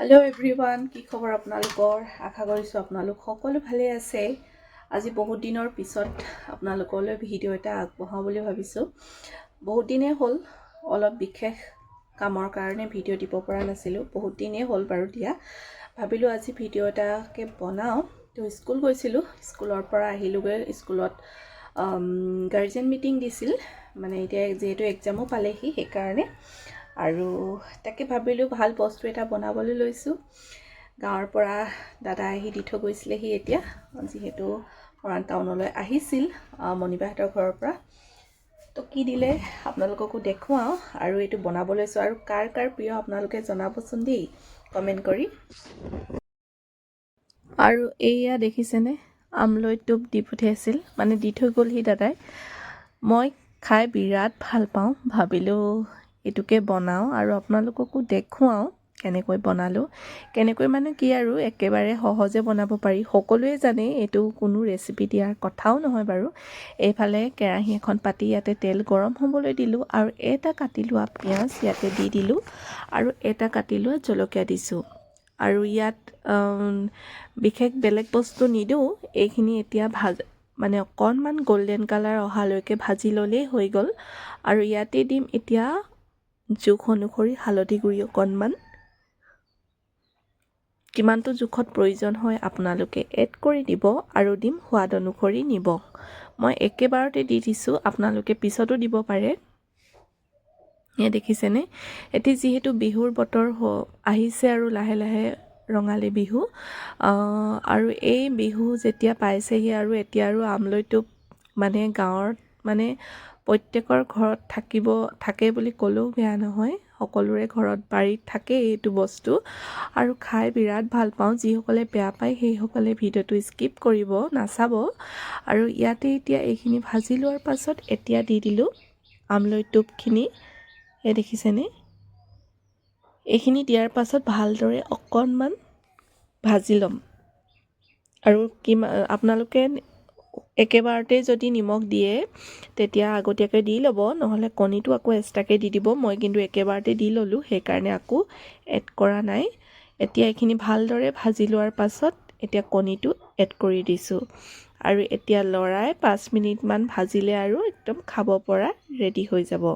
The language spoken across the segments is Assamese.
হেল্ল' এভৰিৱান কি খবৰ আপোনালোকৰ? আশা কৰিছোঁ আপোনালোক সকলো ভালে আছে। আজি বহুত দিনৰ পিছত আপোনালোকলৈ ভিডিঅ' এটা আগবঢ়াওঁ বুলি ভাবিছোঁ। বহুত দিনেই হ'ল অলপ বিশেষ কামৰ কাৰণে ভিডিঅ' দিব পৰা নাছিলোঁ। বহুত দিনেই হ'ল বাৰু দিয়া। ভাবিলোঁ আজি ভিডিঅ' এটাকে বনাওঁ। তো স্কুল গৈছিলোঁ স্কুলৰ পৰা আহিলোগৈ। স্কুলত গাৰ্জেন মিটিং দিছিল। মানে এতিয়া যিহেতু এক্সামো পালেহি সেইকাৰণে। আৰু তাকে ভাবিলোঁ ভাল বস্তু এটা বনাবলৈ লৈছোঁ। গাঁৱৰ পৰা দাদা আহি দি থৈ গৈছিলেহি এতিয়া যিহেতু মৰাণ টাউনলৈ আহিছিল মণিবাহঁতৰ ঘৰৰ পৰা। তো কি দিলে আপোনালোককো দেখুৱাওঁ আৰু এইটো বনাব লৈছোঁ। আৰু কাৰ কাৰ প্ৰিয় আপোনালোকে জনাবচোন দেই কমেণ্ট কৰি। আৰু এইয়া দেখিছেনে? আমলৈ টোপ দি পঠিয়াইছিল মানে দি থৈ গ'লহি দাদাই। মই খাই বিৰাট ভাল পাওঁ ভাবিলোঁ এইটোকে বনাওঁ আৰু আপোনালোককো দেখুৱাওঁ কেনেকৈ বনালোঁ। কেনেকৈ মানে কি আৰু একেবাৰে সহজে বনাব পাৰি। সকলোৱে জানে এইটো কোনো ৰেচিপি দিয়াৰ কথাও নহয় বাৰু। এইফালে কেৰাহী এখন পাতি ইয়াতে তেল গৰম হ'বলৈ দিলোঁ আৰু এটা কাটি লোৱা পিঁয়াজ ইয়াতে দি দিলোঁ আৰু এটা কাটি লোৱা জলকীয়া দিছোঁ। আৰু ইয়াত বিশেষ বেলেগ বস্তু নিদিওঁ। এইখিনি এতিয়া ভাজ মানে অকণমান গল্ডেন কালাৰ অহালৈকে ভাজি ল'লেই হৈ গ'ল। আৰু ইয়াতে দিম এতিয়া জোখ অনুসৰি হালধি গুড়ি অকণমান। কিমানটো জোখত প্ৰয়োজন হয় আপোনালোকে এড কৰি দিব আৰু দিম সোৱাদ অনুসৰি নিমখ। মই একেবাৰতে দি দিছোঁ আপোনালোকে পিছতো দিব পাৰে। এয়া দেখিছেনে? এতিয়া যিহেতু বিহুৰ বতৰ আহিছে আৰু লাহে লাহে ৰঙালী বিহু। আৰু এই বিহু যেতিয়া পাইছেহি আৰু এতিয়া আৰু আমলৈটো মানে গাঁৱত মানে প্ৰত্যেকৰ ঘৰত থাকিব থাকে বুলি ক'লেও বেয়া নহয়। সকলোৰে ঘৰত বাৰীত থাকে এইটো বস্তু। আৰু খাই বিৰাট ভাল পাওঁ। যিসকলে বেয়া পায় সেইসকলে ভিডিঅ'টো স্কিপ কৰিব নাচাব। আৰু ইয়াতে এতিয়া এইখিনি ভাজি লোৱাৰ পাছত এতিয়া দি দিলোঁ আমলৈ টোপখিনি। এই দেখিছেনে? এইখিনি দিয়াৰ পাছত ভালদৰে অকণমান ভাজি ল'ম। আৰু কিমান আপোনালোকে একেবাৰতে যদি নিমখ দিয়ে তেতিয়া আগতীয়াকৈ দি ল'ব নহ'লে কণীটো আকৌ এক্সট্ৰাকৈ দি দিব। মই কিন্তু একেবাৰতে দি ল'লোঁ সেইকাৰণে আকৌ এড কৰা নাই। এতিয়া এইখিনি ভালদৰে ভাজি লোৱাৰ পাছত এতিয়া কণীটো এড কৰি দিছোঁ। আৰু এতিয়া লৰাই পাঁচ মিনিটমান ভাজিলে আৰু একদম খাব পৰা ৰেডি হৈ যাব।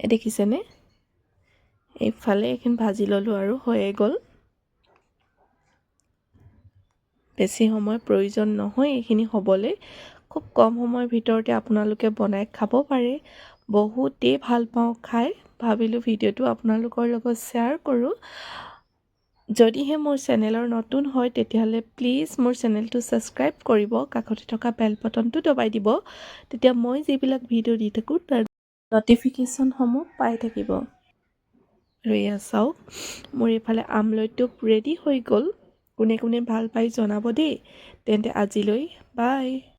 দেখিছেনে? এইফালে এইখিনি ভাজি ল'লোঁ আৰু হৈয়ে গ'ল। বেছি সময় প্ৰয়োজন নহয় এইখিনি হ'বলৈ। খুব কম সময়ৰ ভিতৰতে আপোনালোকে বনাই খাব পাৰে। বহুতেই ভাল পাওঁ খাই। ভাবিলোঁ ভিডিঅ'টো আপোনালোকৰ লগত শ্বেয়াৰ কৰোঁ। যদিহে মোৰ চেনেলৰ নতুন হয় তেতিয়াহ'লে প্লিজ মোৰ চেনেলটো ছাবস্ক্ৰাইব কৰিব কাষতে থকা বেল বটনটো দবাই দিব। তেতিয়া মই যিবিলাক ভিডিঅ' দি থাকোঁ তাৰ নটিফিকেশ্যনসমূহ পাই থাকিব। আৰু এয়া চাওক মোৰ এইফালে আমলৈটো ৰেডি হৈ গ'ল। কোনে কোনে ভাল পাই জনাব দেই। তেন্তে আজিলৈ বাই।